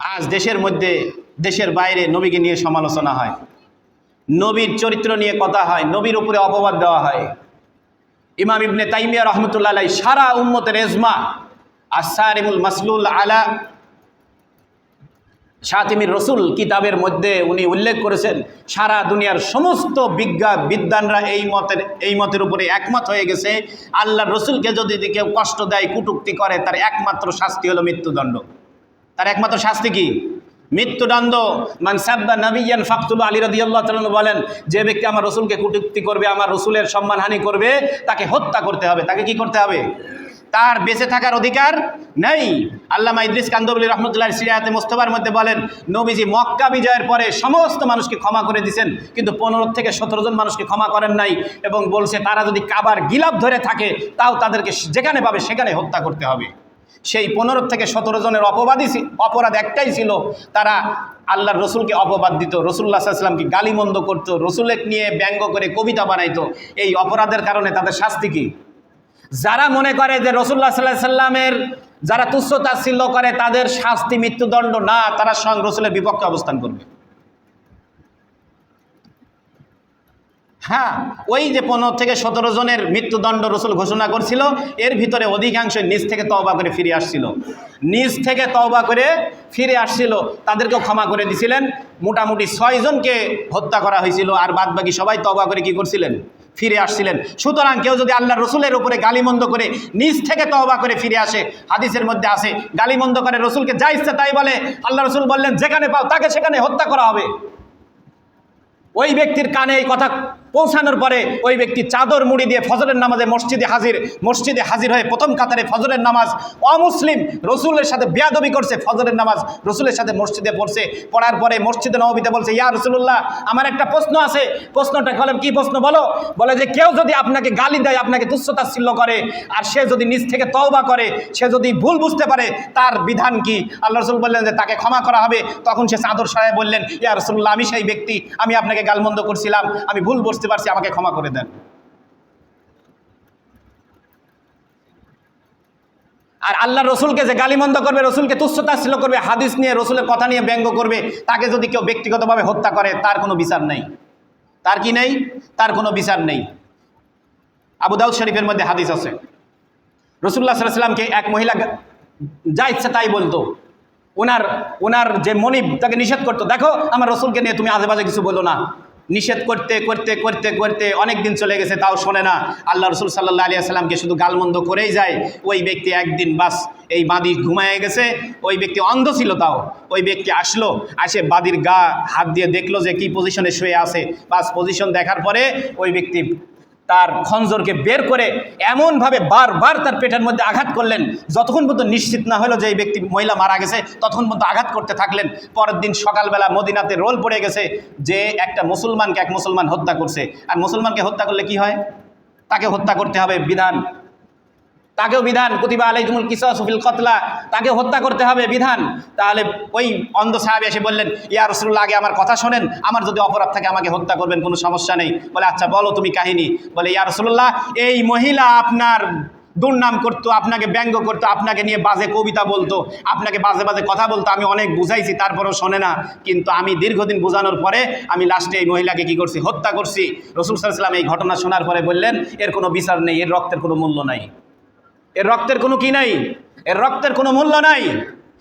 আজ দেশের মধ্যে, দেশের বাইরে নবীকে নিয়ে সমালোচনা হয়। নবীর চরিত্র নিয়ে কথা হয়, নবীর উপরে অপবাদ দেওয়া হয়। ইমাম ইবনে তাইমিয়া রহমতুল্লাহ আলাই সারা উম্মতের এজমা আসারিমুল মাসলুল আলা শাতিমির রসুল কিতাবের মধ্যে উনি উল্লেখ করেছেন, সারা দুনিয়ার সমস্ত বিজ্ঞা বিদ্বানরা এই মতের এই মতের উপরে একমত হয়ে গেছে। আল্লাহ রসুলকে যদি কেউ কষ্ট দেয়, কুটুক্তি করে, তার একমাত্র শাস্তি হলো মৃত্যুদণ্ড। তার একমাত্র শাস্তি কি? মৃত্যুদণ্ড। মান সাব্বা নবিয়ান ফাকতুল আলী রাদিয়াল্লাহু তাআলা বলেন, যে ব্যক্তি আমার রসুলকে কুটুক্তি করবে, আমার রসুলের সম্মানহানি করবে, তাকে হত্যা করতে হবে। তাকে কি করতে হবে? তার বেঁচে থাকার অধিকার নেই। আল্লামা ইদ্রিস কান্দবলি রহমতুল্লাহ সিরিয়াতে মোস্তফার মধ্যে বলেন, নবীজি মক্কা বিজয়ের পরে সমস্ত মানুষকে ক্ষমা করে দিয়েছেন কিন্তু পনেরো থেকে সতেরো জন মানুষকে ক্ষমা করেন নাই এবং বলছে, তারা যদি কাবার গিলাপ ধরে থাকে, তাও তাদেরকে যেখানে পাবে সেখানে হত্যা করতে হবে। সেই পনেরো থেকে সতেরো জনের অপবাদই অপরাধ একটাই ছিল, তারা আল্লাহর রসুলকে অপবাদ দিত, রসুল্লাহ সাল্লামকে গালিমন্দ করতো, রসুলেক নিয়ে ব্যঙ্গ করে কবিতা বানাইতো, এই অপরাধের কারণে তাদের শাস্তি কী? যারা মনে করে যে রসুল্লাহ সাল্লাহ সাল্লামের যারা তুচ্ছ তাচ্ছিল্য করে, তাদের শাস্তি, মৃত্যুদণ্ড না, তারা স্বয়ং রসুলের বিপক্ষে অবস্থান করবে। হ্যাঁ ওই যে পনেরো থেকে সতেরো জনের মৃত্যুদণ্ড রসুল ঘোষণা করছিল, এর ভিতরে অধিকাংশ নিজ থেকে তওবা করে ফিরে আসছিল। নিজ থেকে তওবা করে ফিরে আসছিল তাদেরকেও ক্ষমা করে দিছিলেন। মোটামুটি ছয়জনকে হত্যা করা হয়েছিল, আর বাদ বাকি সবাই তওবা করে কি করছিলেন? ফিরে আসছিলেন। সুতরাং কেউ যদি আল্লাহ রসুলের উপরে গালিমন্দ করে নিজ থেকে তওবা করে ফিরে আসে, হাদিসের মধ্যে আসে গালিমন্দ করে রসুলকে যা ইচ্ছে তাই বলে, আল্লাহ রসুল বললেন, যেখানে পাও তাকে সেখানে হত্যা করা হবে। ওই ব্যক্তির কানে এই কথা পৌঁছানোর পরে ওই ব্যক্তি চাদর মুড়ি দিয়ে ফজরের নামাজে মসজিদে হাজির মসজিদে হাজির হয়ে প্রথম কাতারে ফজরের নামাজ অমুসলিম রসুলের সাথে বেয়াদবি করছে, ফজরের নামাজ রসুলের সাথে মসজিদে পড়ছে, পড়ার পরে মসজিদে নবীতে বলছে, ইয়া রসুল্লাহ আমার একটা প্রশ্ন আছে। প্রশ্নটা হলে কি প্রশ্ন? বলো। বলে যে, কেউ যদি আপনাকে গালি দেয়, আপনাকে তুচ্ছতাচ্ছিল্য করে, আর সে যদি নিজ থেকে তওবা করে, সে যদি ভুল বুঝতে পারে, তার বিধান কি? আল্লাহ রসুল বললেন যে, তাকে ক্ষমা করা হবে। তখন সে চাদর সাহেব বললেন, ইয়া রসুল্লাহ আমি সেই ব্যক্তি, আমি আপনাকে গালমন্দ করছিলাম, আমি ভুল বুঝতে পারছি, আমাকে ক্ষমা করে দেন। আর আল্লাহ রসুলকে যে গালিমন্দ করবে, রসুলকে তুচ্ছতাচ্ছিল্য করবে, হাদিস নিয়ে, রসুলের কথা নিয়ে ব্যঙ্গ করবে, তাকে যদি কেউ ব্যক্তিগতভাবে হত্যা করে, তার কোনো বিচার নেই। তার কি নেই? তার কোনো বিচার নেই। আবু দাউদ শরীফের মধ্যে হাদিস আছে। রসুল্লাহ সাল্লামকে এক মহিলা যা ইচ্ছা তাই বলতো। ওনার ওনার যে মনিব, তাকে নিষেধ করতো, দেখো, আমার রসুলকে নিয়ে তুমি আজেবাজে কিছু বলো না। নিষেধ করতে করতে করতে করতে অনেক দিন চলে গেছে, তাও শোনে না। আল্লাহ রসুল সাল্লাহ আলিয়া সাল্লামকে শুধু গালমন্দ করেই যায়, ওই ব্যক্তি একদিন বাস এই বাঁধি ঘুমায় গেছে, ওই ব্যক্তি অন্ধ ছিল তাও। ওই ব্যক্তি আসলো, আসে বাদির গা হাত দিয়ে দেখল যে কি পজিশনে শুয়ে আছে। বাস পজিশন দেখার পরে ওই ব্যক্তি তার খঞ্জরকে বের করে এমনভাবে বারবার তার পেটের মধ্যে আঘাত করলেন, যতক্ষণ পর্যন্ত নিশ্চিত না হলো যে এই ব্যক্তি মহিলা মারা গেছে, ততক্ষণ পর্যন্ত আঘাত করতে থাকলেন। পরের দিন সকালবেলা মদিনাতে রোল পড়ে গেছে যে একটা মুসলমানকে এক মুসলমান হত্যা করছে। আর মুসলমানকে হত্যা করলে কি হয়? তাকে হত্যা করতে হবে বিধান তাকেও বিধান প্রতিভা আলাইকুমুল কিসাসুফিল কতলা তাকে হত্যা করতে হবে, বিধান। তাহলে ওই অন্ধ সাহেব এসে বললেন, ইয়া রসুল্লাহ আগে আমার কথা শোনেন, আমার যদি অপরাধ থাকে আমাকে হত্যা করবেন, কোনো সমস্যা নেই। বলে আচ্ছা বলো তুমি কাহিনী। বলে, ইয়া রসুল্লাহ এই মহিলা আপনার দুর্নাম করতো, আপনাকে ব্যঙ্গ করতো, আপনাকে নিয়ে বাজে কবিতা বলতো, আপনাকে বাজে বাজে কথা বলতো, আমি অনেক বুঝাইছি, তারপরেও শোনে না। কিন্তু আমি দীর্ঘদিন বোঝানোর পরে, আমি লাস্টে এই মহিলাকে কি করছি? হত্যা করছি। রসুল সাল্লাম এই ঘটনা শোনার পরে বললেন, এর কোনো বিচার নেই, এর রক্তের কোনো মূল্য নাই। এর রক্তের কোনো কি নাই? এর রক্তের কোনো মূল্য নাই?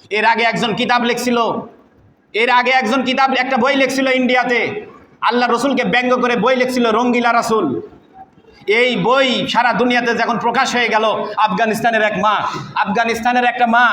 এর আগে একজন কিতাব লিখছিল। এর আগে একজন কিতাব, একটা বই লিখছিল ইন্ডিয়াতে। আল্লাহ রসুলকে ব্যঙ্গ করে বই লিখছিল রঙ্গিলা রাসুল। এই বই সারা দুনিয়াতে যখন প্রকাশ হয়ে গেল, আফগানিস্তানের এক মা, আফগানিস্তানের একটা মা।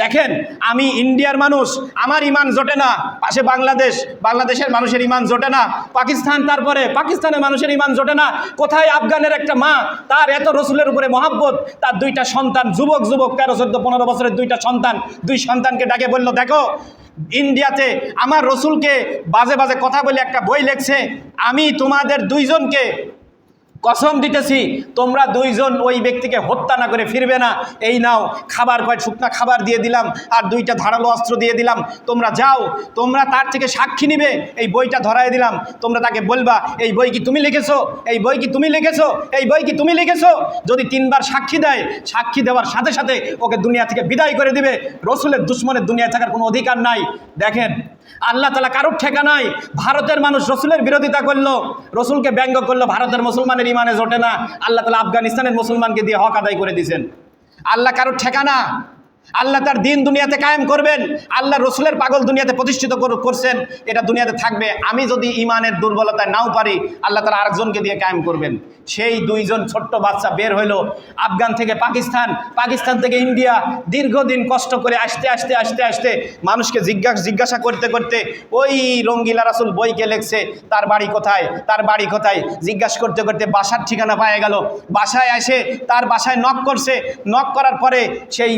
দেখেন, আমি ইন্ডিয়ার মানুষ, আমার ইমান জোটে না, পাশে বাংলাদেশ, বাংলাদেশের মানুষের ইমান জোটে না, পাকিস্তান তারপরে, পাকিস্তানের মানুষের ইমান জোটে না, কোথায় আফগানের একটা মা? তার এত রসুলের উপরে মহাব্বত, তার দুইটা সন্তান, যুবক যুবক, তেরো, চোদ্দ, পনেরো বছরের দুইটা সন্তান, দুই সন্তানকে ডাকে বলল, দেখো, ইন্ডিয়াতে আমার রসুলকে বাজে বাজে কথা বলে একটা বই লেখছে, আমি তোমাদের দুইজনকে কসম দিতেছি, তোমরা দুইজন ওই ব্যক্তিকে হত্যা না করে ফিরবে না। এই নাও, খাবার কয়, শুকনা খাবার দিয়ে দিলাম, আর দুইটা ধারালো অস্ত্র দিয়ে দিলাম। তোমরা যাও, তোমরা তার থেকে সাক্ষী নিবে, এই বইটা ধরায় দিলাম। তোমরা তাকে বলবা, এই বই কি তুমি লিখেছো? এই বই কি তুমি লিখেছো? এই বই কি তুমি লিখেছো? যদি তিনবার সাক্ষী দেয়, সাক্ষী দেওয়ার সাথে সাথে ওকে দুনিয়া থেকে বিদায় করে দিবে। রসুলের দুশ্মনের দুনিয়ায় থাকার কোনো অধিকার নাই। দেখেন আল্লাহ তালা কারোর ঠেকানায় ভারতের মানুষ রসুলের বিরোধিতা করল, রসুলকে ব্যঙ্গ করল, ভারতের মুসলমানের ইমানে জোটে না। আল্লাহ তালা আফগানিস্তানের মুসলমানকে দিয়ে হক আদায় করে দিয়েছেন। আল্লাহ কারোর ঠেকানা আল্লাহ তার দিন দুনিয়াতে কায়েম করবেন, আল্লাহ রসুলের পাগল দুনিয়াতে প্রতিষ্ঠিত করছেন, এটা দুনিয়াতে থাকবে। আমি যদি ইমানের দুর্বলতায় নাও পারি, আল্লাহ তালা আরেকজনকে দিয়ে কায়েম করবেন। সেই দুইজন ছোট্ট বাচ্চা বের হইল আফগান থেকে পাকিস্তান পাকিস্তান থেকে ইন্ডিয়া। দীর্ঘদিন কষ্ট করে আসতে আসতে আসতে আসতে মানুষকে জিজ্ঞাসা জিজ্ঞাসা করতে করতে ওই রঙ্গিলা রাসুল বইকে লেখছে, তার বাড়ি কোথায়? তার বাড়ি কোথায়? জিজ্ঞাসা করতে করতে বাসার ঠিকানা পাওয়া গেল। বাসায় এসে তার বাসায় নক করছে। নক করার পরে সেই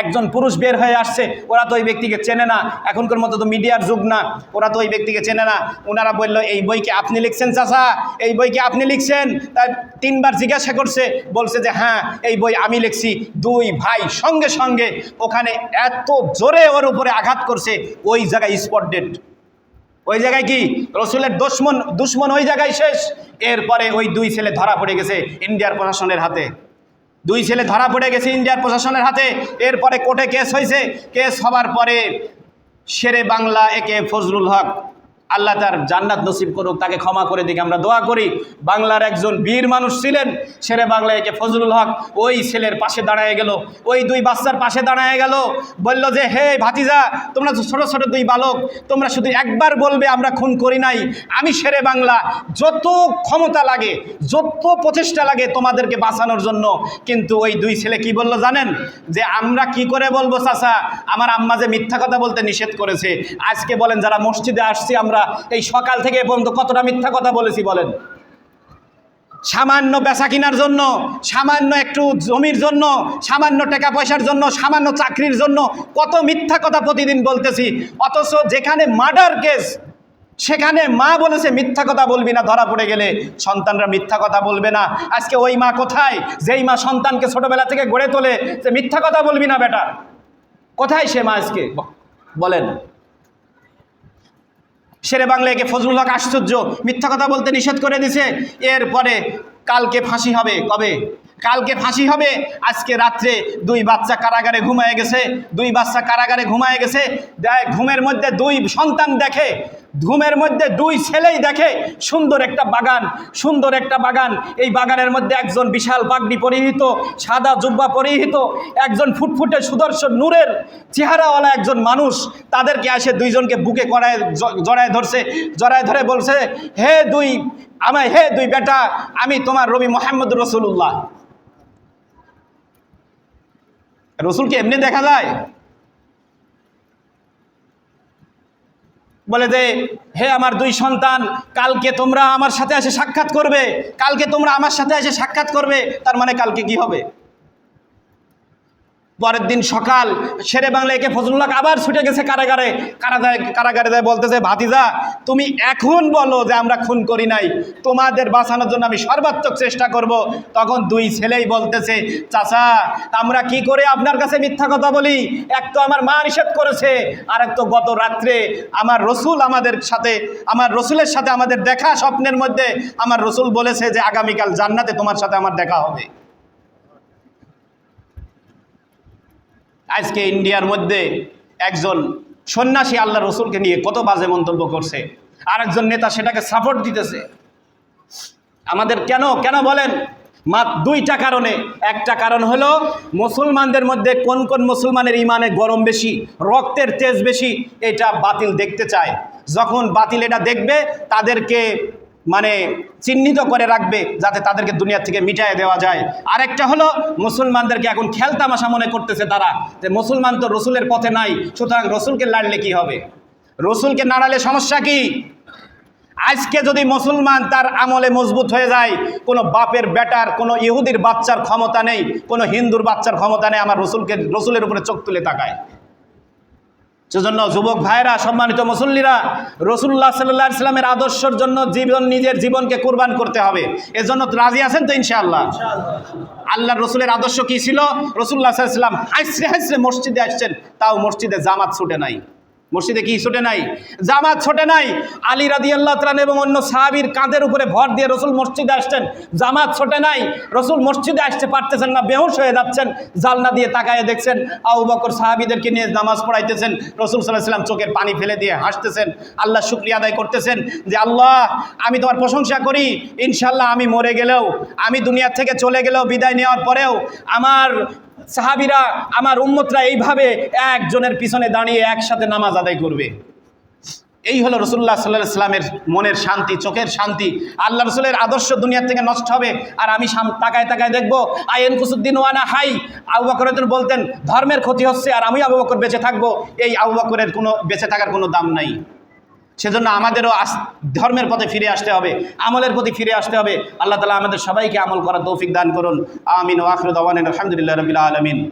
একজন পুরুষ বের হয়ে আসছে, ওরা তো ওই ব্যক্তিকে চেনে না। এখনকার মতো তো মিডিয়ার যুগ না, ওরা তো ওই ব্যক্তিকে চেনে না। ওনারা বলল, এই বইকে আপনি লিখছেন চাচা? এই বইকে আপনি লিখছেন? তাই তিনবার জিজ্ঞাসা করছে, বলছে যে হ্যাঁ এই বই আমি লিখছি। দুই ভাই সঙ্গে সঙ্গে ওখানে এত জোরে ওর উপরে আঘাত করছে, ওই জায়গায় স্পট ডেট ওই জায়গায় কি? রসুলের দুশ্মন দুশ্মন ওই জায়গায় শেষ। এরপরে ওই দুই ছেলে ধরা পড়ে গেছে ইন্ডিয়ার প্রশাসনের হাতে। দুই ছেলে ধরা পড়ে গেছে ইন্ডিয়ার প্রশাসনের হাতে। এরপরে কোর্টে কেস হয়েছে। কেস হবার পরে শেরে বাংলা একে ফজলুল হক আল্লাহ তার জান্নাত নসিব করুক, তাকে ক্ষমা করে দিকে। আমরা দোয়া করি, বাংলার একজন বীর মানুষ ছিলেন শেরে বাংলা একে ফজলুল হক, ওই ছেলের পাশে দাঁড়ায় গেল, ওই দুই বাচ্চার পাশে দাঁড়ায় গেল, বলল যে, হে ভাতিজা, তোমরা ছোট ছোট দুই বালক, তোমরা শুধু একবার বলবে, আমরা খুন করি নাই। আমি শেরে বাংলা, যত ক্ষমতা লাগে, যত প্রচেষ্টা লাগে তোমাদেরকে বাঁচানোর জন্য। কিন্তু ওই দুই ছেলে কি বলল জানেন? যে, আমরা কি করে বলব, চাচা? আমার আম্মা যে মিথ্যা কথা বলতে নিষেধ করেছে। আজকে বলেন, যারা মসজিদে আসছি, আমরা এই সকাল থেকে পর্যন্ত কতটা মিথ্যা কথা বলেছি বলেন? সামান্য বেচা কেনার জন্য, সামান্য একটু জমির জন্য, সামান্য টাকা পয়সার জন্য, সামান্য চাকরির জন্য কত মিথ্যা কথা প্রতিদিন বলতেছি। অথচ যেখানে মার্ডার কেস সেখানে মা বলেছে, মিথ্যা কথা বলবি না, ধরা পড়ে গেলে সন্তানরা মিথ্যা কথা বলবে না। আজকে ওই মা কোথায়? যেই মা সন্তানকে ছোটবেলা থেকে গড়ে তোলে, যে মিথ্যা কথা বলবি না, বেটা? কোথায় সে মা আজকে? বলেন। শেরে বাংলা একে ফজলুল হক আশ্চর্য, মিথ্যা কথা বলতে নিষেধ করে দিছে। এরপরে কালকে ফাঁসি হবে, কবে? কালকে ফাঁসি হবে, আজকে রাত্রে দুই বাচ্চা কারাগারে ঘুমায় গেছে, দুই বাচ্চা কারাগারে ঘুমায় গেছে ঘুমের মধ্যে দুই সন্তান দেখে ঘুমের মধ্যে দুই ছেলেই দেখে, সুন্দর একটা বাগান, সুন্দর একটা বাগান। এই বাগানের মধ্যে একজন বিশাল পাগড়ি পরিহিত, সাদা জুব্বা পরিহিত, একজন ফুটফুটে সুদর্শন নূরের চেহারাওয়ালা একজন মানুষ। তাদেরকে আসে দুইজনকে বুকে করায় জড়ায় ধরছে, জড়ায় ধরে বলছে, হে দুই, আমায় হে দুই বেটা, আমি তোমার রবি মোহাম্মদ রসুল্লাহ রসুলকে এমনি দেখা যায়? বলে যে, হে আমার দুই সন্তান, কালকে তোমরা আমার সাথে এসে সাক্ষাৎ করবে। কালকে তোমরা আমার সাথে এসে সাক্ষাৎ করবে। তার মানে কালকে কি হবে? পরের দিন সকাল শেরে বাংলা একে ফজলুল্লাহ আবার ছুটে গেছে কারাগারে। কারাগারে কারাগারে যায় বলতেছে, ভাতিজা, তুমি এখন বলো যে আমরা খুন করি নাই। তোমাদের বাঁচানোর জন্য আমি সর্বাত্মক চেষ্টা করব। তখন দুই ছেলেই বলতেছে, চাচা, আমরা কি করে আপনার কাছে মিথ্যা কথা বলি? এক তো আমার মা নিষেধ করেছে আর এক তো গত রাত্রে আমার রসুল আমাদের সাথে, আমার রসুলের সাথে আমাদের দেখা স্বপ্নের মধ্যে, আমার রসুল বলেছে যে আগামীকাল জান্নাতে তোমার সাথে আমার দেখা হবে। আজকে ইন্ডিয়ার মধ্যে একজন সন্ন্যাসী আল্লাহ রসুলকে নিয়ে কত বাজে মন্তব্য করছে। আর একজন নেতা সেটাকে সাপোর্ট দিতেছে। আমাদের কেন কেন বলেন? মাত্র দুইটা কারণে। একটা কারণ হলো, মুসলমানদের মধ্যে কোন কোন মুসলমানের ইমানে গরম বেশি, রক্তের তেজ বেশি, এটা বাতিল দেখতে চায়। যখন বাতিল এটা দেখবে, তাদেরকে মানে চিহ্নিত করে রাখবে যাতে তাদেরকে দুনিয়া থেকে মিটায় দেওয়া যায়। আরেকটা হলো, মুসলমানদেরকে এখন খেলতামাশা মনে করতেছে তারা, যে মুসলমান তো রসুলের পথে নাই, সুতরাং রসুলকে লাড়লে কি হবে? রসুলকে নাড়ালে সমস্যা কি? আজকে যদি মুসলমান তার আমলে মজবুত হয়ে যায়, কোনো বাপের বেটার, কোনো ইহুদির বাচ্চার ক্ষমতা নেই, কোনো হিন্দুর বাচ্চার ক্ষমতা নেই, আমার রসুলকে, রসুলের উপরে চোখ তুলে তাকায়। সেজন্য যুবক ভাইরা সম্মানিত মুসল্লিরা রসুল্লাহ সাল্লাহ ইসলামের আদর্শের জন্য জীবন নিজের জীবনকে কোরবান করতে হবে। এজন্য তো রাজি আছেন তো ইনশাআল্লাহ? আল্লাহ রসুলের আদর্শ কী ছিল? রসুল্লাহ সাল্লাম হাসরে হাসরে মসজিদে আসছেন তাও মসজিদে জামাত ছুটে নাই। মসজিদে কি ছুটে নাই? জামাত ছোটে নাই? আলী রাদি আল্লাহ ত্রান এবং অন্য সাহাবির কাঁধের উপরে ভর দিয়ে রসুল মসজিদে আসছেন। জামাত ছোটে নাই, রসুল মসজিদে আসতে পারতেছেন না, বেহুশ হয়ে যাচ্ছেন, জালনা দিয়ে তাকায় দেখছেন, আবু বকর সাহাবিদেরকে নিয়ে নামাজ পড়াইতেছেন, রসুল সাল্লাহ সাল্লাম চোখের পানি ফেলে দিয়ে হাসতেছেন, আল্লাহ শুক্রিয়া আদায় করতেছেন যে, আল্লাহ, আমি তোমার প্রশংসা করি ইনশাল্লাহ আমি মরে গেলেও, আমি দুনিয়ার থেকে চলে গেলেও বিদায় নেওয়ার পরেও, আমার সাহাবিরা, আমার উম্মতরা এইভাবে একজনের পিছনে দাঁড়িয়ে একসাথে নামাজ আদায় করবে। এই হলো রসুল্লাহ সাল্লাহ ইসলামের মনের শান্তি, চোখের শান্তি। আল্লাহ রসুলের আদর্শ দুনিয়ার থেকে নষ্ট হবে। আর আমি তাকায় তাকায় দেখব আইন কুসুদ্দিন ওয়ানা হাই? আবু বকরের বলতেন, ধর্মের ক্ষতি হচ্ছে আর আমি আবু বকর বেঁচে থাকব। এই আবু বকরের কোনো বেঁচে থাকার কোনো দাম নাই। সেজন্য আমাদেরও আস- ধর্মের পথে ফিরে আসতে হবে, আমলের প্রতি ফিরে আসতে হবে। আল্লাহ তালা আমাদের সবাইকে আমল করার তৌফিক দান করুন। আমিন ওয়াখরুদ আলহামদুলিল্লাহ রবিল আলমিন।